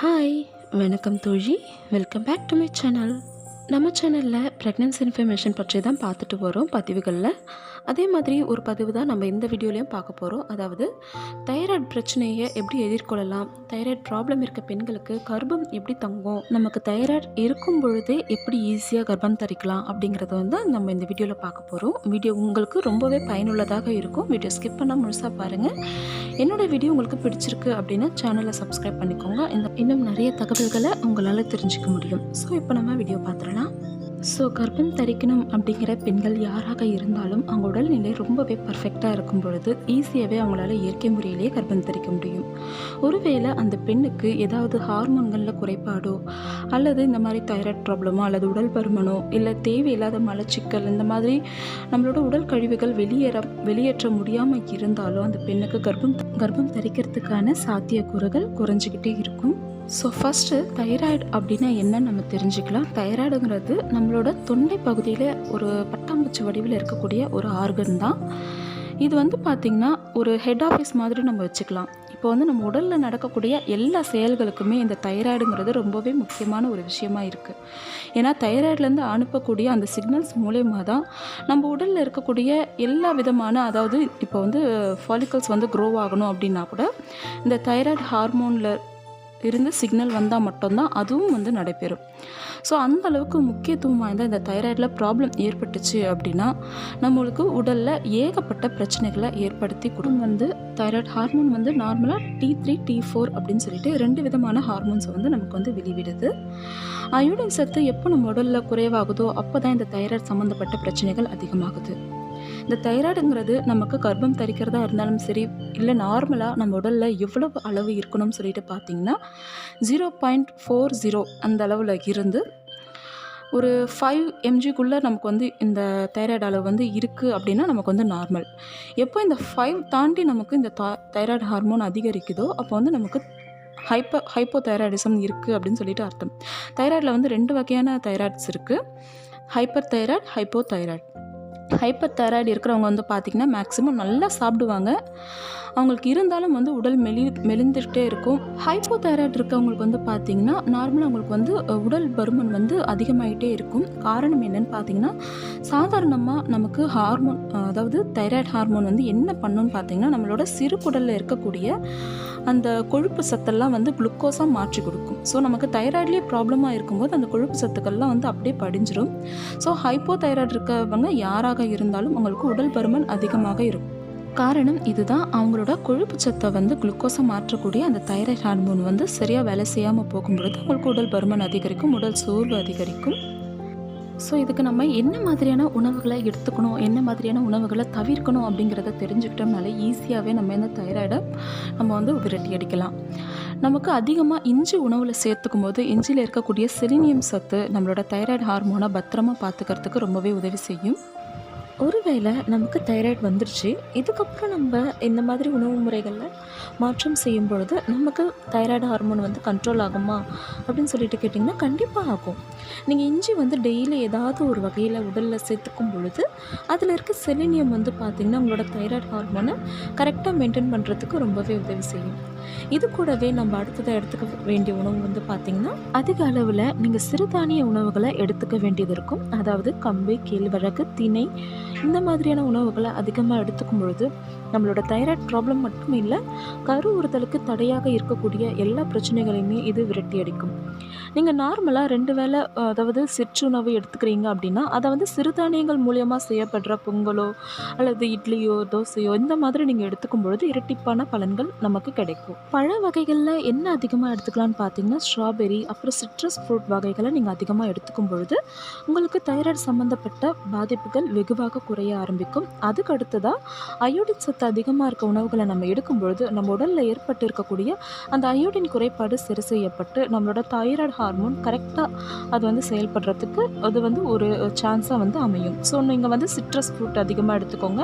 Hi வணக்கம் தோழி. Welcome back to my channel நம்ம சேனலில் ப்ரெக்னன்சி இன்ஃபர்மேஷன் பற்றி தான் பார்த்துட்டு வரோம் பதிவுகளில். அதே மாதிரி ஒரு பதிவு தான் நம்ம இந்த வீடியோலையும் பார்க்க போகிறோம் அதாவது தைராய்டு பிரச்சனையை எப்படி எதிர்கொள்ளலாம்? தைராய்டு ப்ராப்ளம் இருக்க பெண்களுக்கு கர்ப்பம் எப்படி தங்கும்? நமக்கு தைராய்டு இருக்கும் பொழுதே எப்படி ஈஸியாக கர்ப்பம் தரிக்கலாம் அப்படிங்கிறத வந்து நம்ம இந்த வீடியோவில் பார்க்க போகிறோம் வீடியோ உங்களுக்கு ரொம்பவே பயனுள்ளதாக இருக்கும். வீடியோ ஸ்கிப் பண்ணால் முழுசாக பாருங்கள் என்னோட வீடியோ உங்களுக்கு பிடிச்சிருக்கு அப்படின்னா சேனலை சப்ஸ்கிரைப் பண்ணிக்கோங்க. இந்த இன்னும் நிறைய தகவல்களை உங்களால் தெரிஞ்சுக்க முடியும். ஸோ இப்போ நம்ம வீடியோ பார்த்துடலாம். ஸோ கர்ப்பம் தரிக்கணும் அப்படிங்கிற பெண்கள் யாராக இருந்தாலும் அவங்க உடல்நிலை ரொம்பவே பர்ஃபெக்டாக இருக்கும் பொழுது ஈஸியாகவே அவங்களால இயற்கை முறையிலேயே கர்ப்பம் தரிக்க முடியும். ஒருவேளை அந்த பெண்ணுக்கு ஏதாவது ஹார்மோன்களில் குறைபாடோ அல்லது இந்த மாதிரி தைராய்ட் ப்ராப்ளமோ அல்லது உடல் பருமனோ இல்லை தேவையில்லாத மலச்சிக்கல் இந்த மாதிரி நம்மளோட உடல் கழிவுகள் வெளியேற வெளியேற்ற முடியாமல் இருந்தாலும் அந்த பெண்ணுக்கு கர்ப்பம் கர்ப்பம் தரிக்கிறதுக்கான சாத்தியக்கூறுகள் குறைஞ்சிக்கிட்டே இருக்கும். ஸோ ஃபஸ்ட்டு தைராய்டு அப்படின்னா என்ன நம்ம தெரிஞ்சுக்கலாம். தைராய்டுங்கிறது நம்மளோட தொண்டை பகுதியில் ஒரு பட்டாம்பூச்சி வடிவில் இருக்கக்கூடிய ஒரு ஆர்கன் தான். இது வந்து பார்த்திங்கன்னா ஒரு ஹெட் ஆஃபீஸ் மாதிரி நம்ம வச்சுக்கலாம். இப்போ வந்து நம்ம உடலில் நடக்கக்கூடிய எல்லா செயல்களுக்குமே இந்த தைராய்டுங்கிறது ரொம்பவே முக்கியமான ஒரு விஷயமா இருக்குது ஏன்னா தைராய்டுலேருந்து அனுப்பக்கூடிய அந்த சிக்னல்ஸ் மூலயமா தான் நம்ம உடலில் இருக்கக்கூடிய எல்லா விதமான அதாவது இப்போ வந்து ஃபாலிகல்ஸ் வந்து க்ரோ ஆகணும் அப்படின்னா கூட இந்த தைராய்டு ஹார்மோனில் இருந்து சிக்னல் வந்தால் மட்டும்தான் அதுவும் வந்து நடைபெறும். ஸோ அந்த அளவுக்கு முக்கியத்துவம் வாய்ந்த இந்த தைராய்டில் ப்ராப்ளம் ஏற்பட்டுச்சு அப்படின்னா நம்மளுக்கு உடலில் ஏகப்பட்ட பிரச்சனைகளை ஏற்படுத்தி கொடுக்கும். வந்து தைராய்டு ஹார்மோன் வந்து நார்மலாக டி த்ரீ டி ஃபோர் அப்படின்னு சொல்லிட்டு ரெண்டு விதமான ஹார்மோன்ஸை வந்து நமக்கு வந்து வெளிவிடுது. அயோடின் சத்து எப்போ நம்ம உடலில் குறைவாகுதோ அப்போ தான் இந்த தைராய்டு சம்மந்தப்பட்ட பிரச்சனைகள் அதிகமாகுது. இந்த தைராய்டுங்கிறது நமக்கு கர்ப்பம் தரிக்கிறதா இருந்தாலும் சரி இல்லை நார்மலாக நம்ம உடலில் எவ்வளவு அளவு இருக்கணும்னு சொல்லிட்டு பார்த்தீங்கன்னா ஜீரோ பாயிண்ட் ஃபோர் ஜீரோ அந்த அளவில் இருந்து ஒரு ஃபைவ் எம்ஜிக்குள்ளே நமக்கு வந்து இந்த தைராய்டு அளவு வந்து இருக்குது அப்படின்னா நமக்கு வந்து நார்மல் எப்போ இந்த ஃபைவ் தாண்டி நமக்கு இந்த தா தைராய்டு ஹார்மோன் அதிகரிக்குதோ அப்போ வந்து நமக்கு ஹைப்போ ஹைப்போ தைராய்டிசம் இருக்குது அப்படின்னு சொல்லிட்டு அர்த்தம். தைராய்டில் வந்து ரெண்டு வகையான தைராய்ட்ஸ் இருக்குது hyper thyroid hypo thyroid hyper thyroid இருக்கிறவங்க வந்து பார்த்திங்கன்னா மேக்ஸிமம் நல்லா சாப்பிடுவாங்க. அவங்களுக்கு இருந்தாலும் வந்து உடல் மெலி மெலிந்துகிட்டே இருக்கும். ஹைப்போ தைராய்டு இருக்கவங்களுக்கு வந்து பார்த்திங்கன்னா நார்மலாக அவங்களுக்கு வந்து உடல் பருமன் வந்து அதிகமாகிட்டே இருக்கும். காரணம் என்னன்னு பார்த்தீங்கன்னா சாதாரணமாக நமக்கு ஹார்மோன் அதாவது தைராய்டு ஹார்மோன் வந்து என்ன பண்ணுன்னு பார்த்தீங்கன்னா நம்மளோட சிறுகுடலில் இருக்கக்கூடிய அந்த கொழுப்பு சத்தெல்லாம் வந்து குளுக்கோஸாக மாற்றி கொடுக்கும். ஸோ நமக்கு தைராய்ட்லேயே ப்ராப்ளமாக இருக்கும்போது அந்த கொழுப்பு சத்துக்கள்லாம் வந்து அப்படியே படிஞ்சிடும் ஸோ ஹைப்போ தைராய்டு இருக்கவங்க யாராக இருந்தாலும் அவங்களுக்கு உடல் பருமன் அதிகமாக இருக்கும். காரணம் இதுதான். அவங்களோட கொழுப்பு சத்தை வந்து குளுக்கோஸை மாற்றக்கூடிய அந்த தைராய்டு ஹார்மோன் வந்து சரியாக வேலை செய்யாமல் போகும்பொழுது அவங்களுக்கு உடல் பருமன் அதிகரிக்கும் உடல் சோர்வு அதிகரிக்கும். ஸோ இதுக்கு நம்ம என்ன மாதிரியான உணவுகளை எடுத்துக்கணும்? என்ன மாதிரியான உணவுகளை தவிர்க்கணும்? அப்படிங்கிறத தெரிஞ்சுக்கிட்டோம்னாலே ஈஸியாகவே நம்ம இந்த தைராய்டை நம்ம வந்து விரட்டி அடிக்கலாம். நமக்கு அதிகமாக இஞ்சி உணவில் சேர்த்துக்கும் போது இஞ்சியில் இருக்கக்கூடிய செலினியம் சத்து நம்மளோட தைராய்டு ஹார்மோனை பத்திரமாக பார்த்துக்கிறதுக்கு ரொம்பவே உதவி செய்யும். ஒருவேளை நமக்கு தைராய்டு வந்துருச்சு இதுக்கப்புறம் நம்ம இந்த மாதிரி உணவு முறைகளில் மாற்றம் செய்யும் பொழுது நமக்கு தைராய்டு ஹார்மோன் வந்து கண்ட்ரோல் ஆகுமா அப்படின்னு சொல்லிட்டு கேட்டிங்கன்னா கண்டிப்பாக ஆகும். நீங்கள் இஞ்சி வந்து டெய்லி ஏதாவது ஒரு வகையில் உடலில் சேர்த்துக்கும் பொழுது அதில் இருக்க செலினியம் வந்து பார்த்திங்கன்னா உங்களோட தைராய்டு ஹார்மோனை கரெக்டாக மெயின்டைன் பண்ணுறதுக்கு ரொம்பவே உதவி செய்யும். இது கூடவே நம்ம அடுத்ததாக எடுத்துக்க வேண்டிய உணவு வந்து பார்த்திங்கன்னா அதிக அளவில் நீங்கள் சிறுதானிய உணவுகளை எடுத்துக்க வேண்டியது இருக்கும். அதாவது கம்பு கேழ்வரகு திணை இந்த மாதிரியான உணவுகளை அதிகமாக எடுத்துக்கும் பொழுது நம்மளோட தைராய்ட் ப்ராப்ளம் மட்டும் இல்லை கரு உறுதலுக்கு தடையாக இருக்கக்கூடிய எல்லா பிரச்சனைகளையுமே இது விரட்டி அடிக்கும். நீங்கள் நார்மலாக ரெண்டு வேளை அதாவது சிற்றுணவு எடுத்துக்கிறீங்க அப்படின்னா அதை வந்து சிறுதானியங்கள் மூலியமாக செய்யப்படுற பொங்கலோ அல்லது இட்லியோ தோசையோ இந்த மாதிரி நீங்கள் எடுத்துக்கும் பொழுது இரட்டிப்பான பலன்கள் நமக்கு கிடைக்கும். பழ வகைகளில் என்ன அதிகமாக எடுத்துக்கலாம்னு பார்த்தீங்கன்னா ஸ்ட்ராபெரி அப்புறம் சிட்ரஸ் ஃப்ரூட் வகைகளை நீங்கள் அதிகமாக எடுத்துக்கும் பொழுது உங்களுக்கு தைராய்டு சம்மந்தப்பட்ட பாதிப்புகள் வெகுவாக குறைய ஆரம்பிக்கும். அதுக்கு அடுத்ததாக அயோடின் சத்து அதிகமாக இருக்க உணவுகளை நம்ம எடுக்கும் பொழுது நம்ம உடலில் ஏற்பட்டு இருக்கக்கூடிய அந்த அயோடின் குறைபாடு சரி செய்யப்பட்டு நம்மளோட தைராய்டு ஹார்மோன் கரெக்டாக அது வந்து செயல்படுறதுக்கு அது வந்து ஒரு சான்ஸாக வந்து அமையும். ஸோ நீங்கள் வந்து சிட்ரஸ் ஃப்ரூட் அதிகமாக எடுத்துக்கோங்க.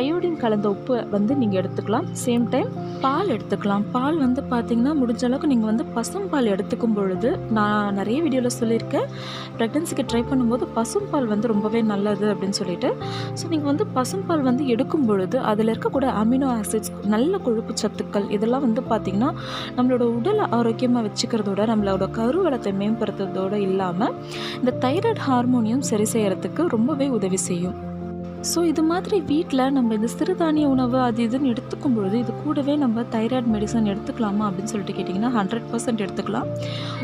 அயோடின் கலந்த உப்பு வந்து நீங்கள் எடுத்துக்கலாம். சேம் டைம் பால் எடுத்துக்கலாம். பால் வந்து பார்த்திங்கன்னா முடிஞ்ச அளவுக்கு நீங்கள் வந்து பசும்பால் எடுத்துக்கும் பொழுது நான் நிறைய வீடியோவில் சொல்லியிருக்கேன். ப்ரெக்னன்சிக்கு ட்ரை பண்ணும்போது பசும்பால் வந்து ரொம்பவே நல்லது அப்படின்னு சொல்லிட்டு ஸோ நீங்கள் வந்து பசும்பால் வந்து எடுக்கும் பொழுது அதில் இருக்கக்கூடிய அமினோ ஆசிட்ஸ் நல்ல கொழுப்பு சத்துக்கள் இதெல்லாம் வந்து பார்த்திங்கன்னா நம்மளோட உடலை ஆரோக்கியமாக வச்சுக்கிறதோட நம்மளோட கருவளத்தை மேம்படுத்துறதோடு இல்லாமல் இந்த தைராய்டு ஹார்மோனியம் சரி செய்கிறதுக்கு ரொம்பவே உதவி செய்யும். ஸோ இது மாதிரி வீட்டில் நம்ம இந்த சிறுதானிய உணவு அது இதுன்னு எடுத்துக்கும் பொழுது இது கூடவே நம்ம தைராய்டு மெடிசன் எடுத்துக்கலாமா அப்படின்னு சொல்லிட்டு கேட்டிங்கன்னா ஹண்ட்ரட் பர்சன்ட் எடுத்துக்கலாம்.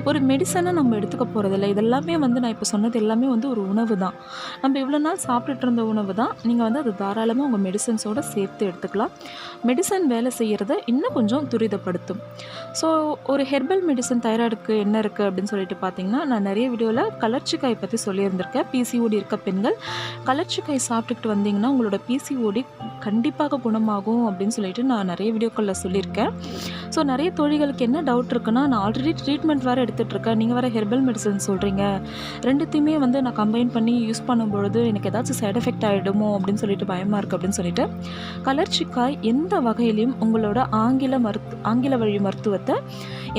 ஒரு மெடிசனை நம்ம எடுத்துக்க போகிறதில்ல இதெல்லாமே வந்து நான் இப்போ சொன்னது எல்லாமே வந்து ஒரு உணவு தான். நம்ம இவ்வளோ நாள் சாப்பிட்டுட்டு இருந்த உணவு தான். நீங்கள் வந்து அது தாராளமாக உங்கள் மெடிசன்ஸோடு சேர்த்து எடுத்துக்கலாம். மெடிசன் வேலை செய்கிறத இன்னும் கொஞ்சம் துரிதப்படுத்தும். ஸோ ஒரு ஹெர்பல் மெடிசன் தைராய்டுக்கு என்ன இருக்குது அப்படின்னு சொல்லிட்டு பார்த்தீங்கன்னா நான் நிறைய வீடியோவில் கலர்ச்சிக்காய் பற்றி சொல்லியிருந்திருக்கேன். பிசிஓடி இருக்க பெண்கள் கலர்ச்சிக்காய் சாப்பிட்டுக்கிட்டு வந்தீங்கன்னா உங்களோட பிசிஓடி கண்டிப்பாக குணமாகும் அப்படின்னு சொல்லிட்டு நான் நிறைய வீடியோக்களில் சொல்லியிருக்கேன். ஸோ நிறைய தோழிகளுக்கு என்ன டவுட் இருக்குன்னா நான் ஆல்ரெடி ட்ரீட்மெண்ட் வேறு எடுத்துகிட்ருக்கேன் நீங்கள் வேறு ஹெர்பல் மெடிசன் சொல்கிறீங்க ரெண்டுத்தையுமே வந்து நான் கம்பைன் பண்ணி யூஸ் பண்ணும்பொழுது எனக்கு ஏதாச்சும் சைட் எஃபெக்ட் ஆகிடுமோ அப்படின்னு சொல்லிட்டு பயமாக இருக்குது அப்படின்னு சொல்லிட்டு கலர்ச்சிக்காய் எந்த வகையிலையும் உங்களோட ஆங்கில மருத்து ஆங்கில வழி மருத்துவத்தை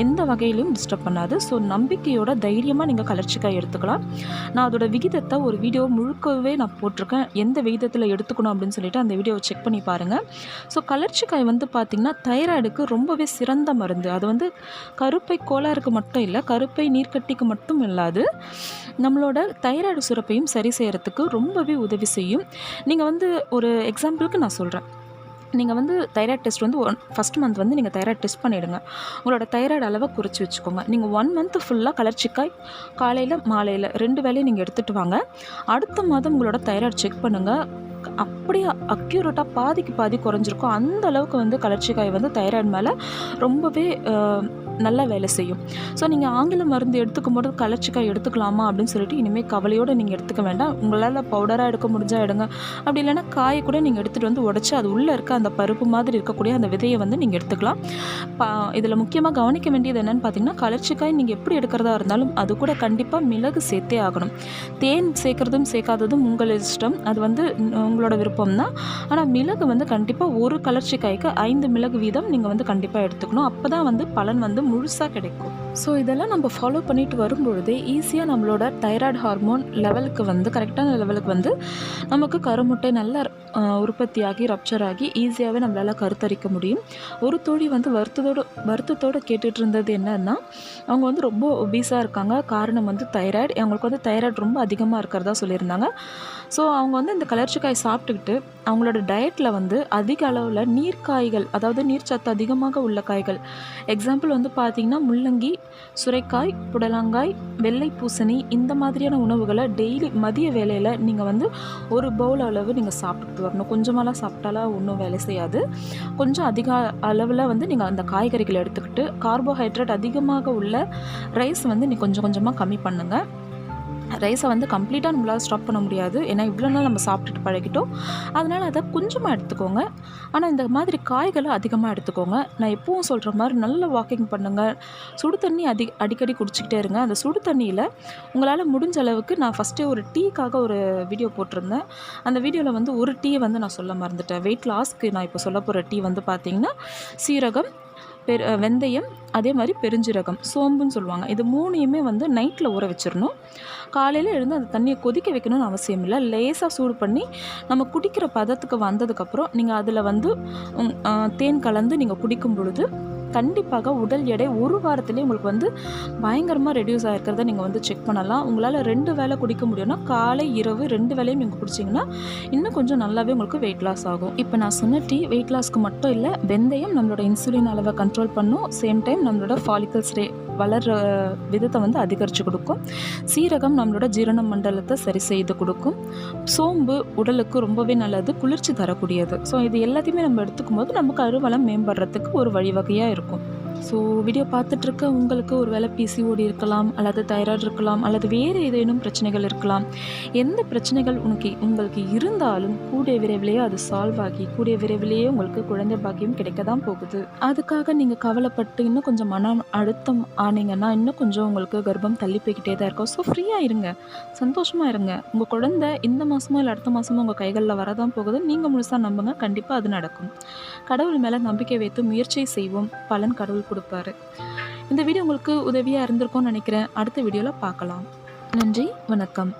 எந்த வகையிலையும் டிஸ்டர்ப் பண்ணாது. ஸோ நம்பிக்கையோட தைரியமாக நீங்கள் கலர்ச்சிக்காய் எடுத்துக்கலாம். நான் அதோட விகிதத்தை ஒரு வீடியோ முழுக்கவே நான் போட்டிருக்கேன். எந்த விகிதத்தில் எடுத்துக்கணும் அப்படின்னு சொல்லிட்டு அந்த வீடியோவை செக் பண்ணி பாருங்கள் ஸோ கலர்ச்சிக்காய் வந்து பார்த்திங்கன்னா தைராய்டுக்கு ரொம்பவே சிறந்த மருந்து. அது வந்து கருப்பை கோளாறுக்கு மட்டும் இல்லை கருப்பை நீர்க்கட்டிக்கு மட்டும் இல்லாது நம்மளோட தைராய்டு சுரப்பையும் சரி செய்கிறதுக்கு ரொம்பவே உதவி செய்யும். நீங்கள் வந்து ஒரு எக்ஸாம்பிளுக்கு நான் சொல்கிறேன் நீங்கள் வந்து தைராய்டு டெஸ்ட் வந்து ஒன் ஃபஸ்ட் மந்த் வந்து நீங்கள் தைராய்டு டெஸ்ட் பண்ணிவிடுங்க உங்களோட தைராய்டு அளவை குறித்து வச்சுக்கோங்க. நீங்கள் ஒன் மந்த் ஃபுல்லாக கலர்ச்சிக்காய் காலையில் மாலையில் ரெண்டு வேலையும் நீங்கள் எடுத்துகிட்டு வாங்க. அடுத்த மாதம் உங்களோட தைராய்டு செக் பண்ணுங்கள் அப்படியே அக்யூரேட்டாக பாதிக்கு பாதி குறைஞ்சிருக்கும். அந்த அளவுக்கு வந்து கலர்ச்சிக்காய் வந்து தைராய்டு மேலே ரொம்பவே நல்லா வேலை செய்யும். ஸோ நீங்கள் ஆங்கில மருந்து எடுத்துக்கும் போது கலர்ச்சிக்காய் எடுத்துக்கலாமா அப்படின்னு சொல்லிட்டு இனிமேல் கவலையோடு நீங்கள் எடுத்துக்க வேண்டாம். உங்களால் பவுடராக எடுக்க முடிஞ்சால் எடுங்க. அப்படி இல்லைன்னா காயை கூட நீங்கள் எடுத்துகிட்டு வந்து உடச்சி அது உள்ளே இருக்க அந்த பருப்பு மாதிரி இருக்கக்கூடிய அந்த விதையை வந்து நீங்கள் எடுத்துக்கலாம். பா இதில் முக்கியமாக கவனிக்க வேண்டியது என்னென்னு பார்த்தீங்கன்னா கலர்ச்சிக்காய் நீங்கள் எப்படி எடுக்கிறதா இருந்தாலும் அது கூட கண்டிப்பாக மிளகு சேர்த்தே ஆகணும். தேன் சேர்க்குறதும் சேர்க்காததும் உங்கள் இஷ்டம். அது வந்து உங்களோட விருப்பம் தான் ஆனால் மிளகு வந்து கண்டிப்பாக ஒரு கலர்ச்சிக்காய்க்கு ஐந்து மிளகு வீதம் நீங்கள் வந்து கண்டிப்பாக எடுத்துக்கணும். அப்போ தான் வந்து பலன் வந்து முழுசாக கிடைக்கும். ஸோ இதெல்லாம் நம்ம ஃபாலோ பண்ணிட்டு வரும்பொழுதே ஈஸியாக நம்மளோட தைராய்டு ஹார்மோன் லெவலுக்கு வந்து கரெக்டான லெவலுக்கு வந்து நமக்கு கருமுட்டை நல்லா உற்பத்தியாகி ரப்சர் ஆகி ஈஸியாகவே நம்மளால் கருத்தரிக்க முடியும். ஒரு தோழி வந்து வருத்தத்தோடு வருத்தத்தோடு கேட்டுட்டு இருந்தது என்னன்னா அவங்க வந்து ரொம்ப ஒபீஸாக இருக்காங்க. காரணம் வந்து தைராய்டு அவங்களுக்கு வந்து தைராய்டு ரொம்ப அதிகமாக இருக்கிறதா சொல்லியிருந்தாங்க. ஸோ அவங்க வந்து இந்த கலர்ச்சிக்காய் சாப்பிட்டுக்கிட்டு அவங்களோட டயட்டில் வந்து அதிக அளவில் நீர்க்காய்கள் அதாவது நீர்ச்சத்து அதிகமாக உள்ள காய்கள். எக்ஸாம்பிள் வந்து பார்த்திங்கன்னா முள்ளங்கி சுரைக்காய் புடலங்காய் வெள்ளை பூசணி இந்த மாதிரியான உணவுகளை டெய்லி மதிய வேலையில் நீங்கள் வந்து ஒரு பவுல் அளவு நீங்கள் சாப்பிட்டு வரணும். கொஞ்சமாலாம் சாப்பிட்டாலாம் ஒன்றும் வேலை செய்யாது. கொஞ்சம் அதிக அளவில் வந்து நீங்கள் அந்த காய்கறிகளை எடுத்துக்கிட்டு கார்போஹைட்ரேட் அதிகமாக உள்ள ரைஸ் வந்து நீ கொஞ்சம் கொஞ்சமாக கம்மி பண்ணுங்கள் ரைஸை வந்து கம்ப்ளீட்டாக நம்மளால் ஸ்டாப் பண்ண முடியாது. ஏன்னா இவ்வளோ நாள் நம்ம சாப்பிட்டுட்டு பழகிட்டோம். அதனால் அதை கொஞ்சமாக எடுத்துக்கோங்க. ஆனால் இந்த மாதிரி காய்களை அதிகமாக எடுத்துக்கோங்க. நான் எப்பவும் சொல்கிற மாதிரி நல்ல வாக்கிங் பண்ணுங்கள் சுடு தண்ணி அதி அடிக்கடி குடிச்சிக்கிட்டே இருங்க. அந்த சுடு தண்ணியில் உங்களால் முடிஞ்ச அளவுக்கு நான் ஃபஸ்ட்டே ஒரு டீக்காக ஒரு வீடியோ போட்டிருந்தேன். அந்த வீடியோவில் வந்து ஒரு டீ வந்து நான் சொல்ல மறந்துட்டேன். வெயிட் லாஸ்க்கு நான் இப்போ சொல்ல போகிற டீ வந்து பார்த்திங்கன்னா சீரகம் பெரு வெந்தயம் அதே மாதிரி பெருஞ்சீரகம் சோம்புன்னு சொல்லுவாங்க. இது மூணையுமே வந்து நைட்டில் ஊற வச்சிடணும் காலையில் எழுந்து அந்த தண்ணியை கொதிக்க வைக்கணும்னு அவசியம் இல்லை. லேசாக சூடு பண்ணி நம்ம குடிக்கிற பதத்துக்கு வந்ததுக்கப்புறம் நீங்கள் அதில் வந்து தேன் கலந்து நீங்கள் குடிக்கும் பொழுது கண்டிப்பாக உடல் எடை ஒரு வாரத்துலேயே உங்களுக்கு வந்து பயங்கரமாக ரெடியூஸ் ஆகிருக்கிறத நீங்கள் வந்து செக் பண்ணலாம். உங்களால் ரெண்டு வேளை குடிக்க முடியும்னா காலை இரவு ரெண்டு வேலையும் நீங்கள் குடிச்சிங்கன்னா இன்னும் கொஞ்சம் நல்லாவே உங்களுக்கு வெயிட் லாஸ் ஆகும். இப்போ நான் சொன்ன டீ வெயிட் லாஸ்க்கு மட்டும் இல்லை வெந்தயம் நம்மளோட இன்சுலின் அளவை கண்ட்ரோல் பண்ணும். சேம் டைம் நம்மளோட ஃபாலிக்கல்ஸ் ரே வளர்கிற விதத்தை வந்து அதிகரித்து கொடுக்கும். சீரகம் நம்மளோட ஜீரண மண்டலத்தை சரி செய்து கொடுக்கும். சோம்பு உடலுக்கு ரொம்பவே நல்லது குளிர்ச்சி தரக்கூடியது. ஸோ இது எல்லாத்தையுமே நம்ம எடுத்துக்கும் போது நமக்கு அறுவலம் மேம்படுறதுக்கு ஒரு வழிவகையாக இருக்கும். ஸோ வீடியோ பார்த்துட்ருக்க உங்களுக்கு ஒரு வேளை பிசிஓடி இருக்கலாம் அல்லது தைராய்டு இருக்கலாம் அல்லது வேறு ஏதேனும் பிரச்சனைகள் இருக்கலாம். எந்த பிரச்சனைகள் உனக்கு உங்களுக்கு இருந்தாலும் கூடிய விரைவிலேயே அது சால்வ் ஆகி கூடிய விரைவிலேயே உங்களுக்கு குழந்தை பாக்கியம் கிடைக்க தான் போகுது. அதுக்காக நீங்கள் கவலைப்பட்டு இன்னும் கொஞ்சம் மன அழுத்தம் ஆனீங்கன்னா இன்னும் கொஞ்சம் உங்களுக்கு கர்ப்பம் தள்ளி போய்கிட்டே தான் இருக்கும். ஸோ ஃப்ரீயாக இருங்க. சந்தோஷமாக இருங்க. உங்கள் குழந்தை இந்த மாதமோ இல்லை அடுத்த மாதமோ உங்கள் கைகளில் வரதான் போகுது நீங்கள் முழுசாக நம்புங்க. கண்டிப்பாக அது நடக்கும். கடவுள் மேலே நம்பிக்கை வைத்து முயற்சி செய்வோம். பலன் கடவுள் கொடுப்பாரு. இந்த வீடியோ உங்களுக்கு உதவியாக இருந்திருக்கும்னு நினைக்கிறேன். அடுத்த வீடியோவில் பார்க்கலாம். நன்றி வணக்கம்.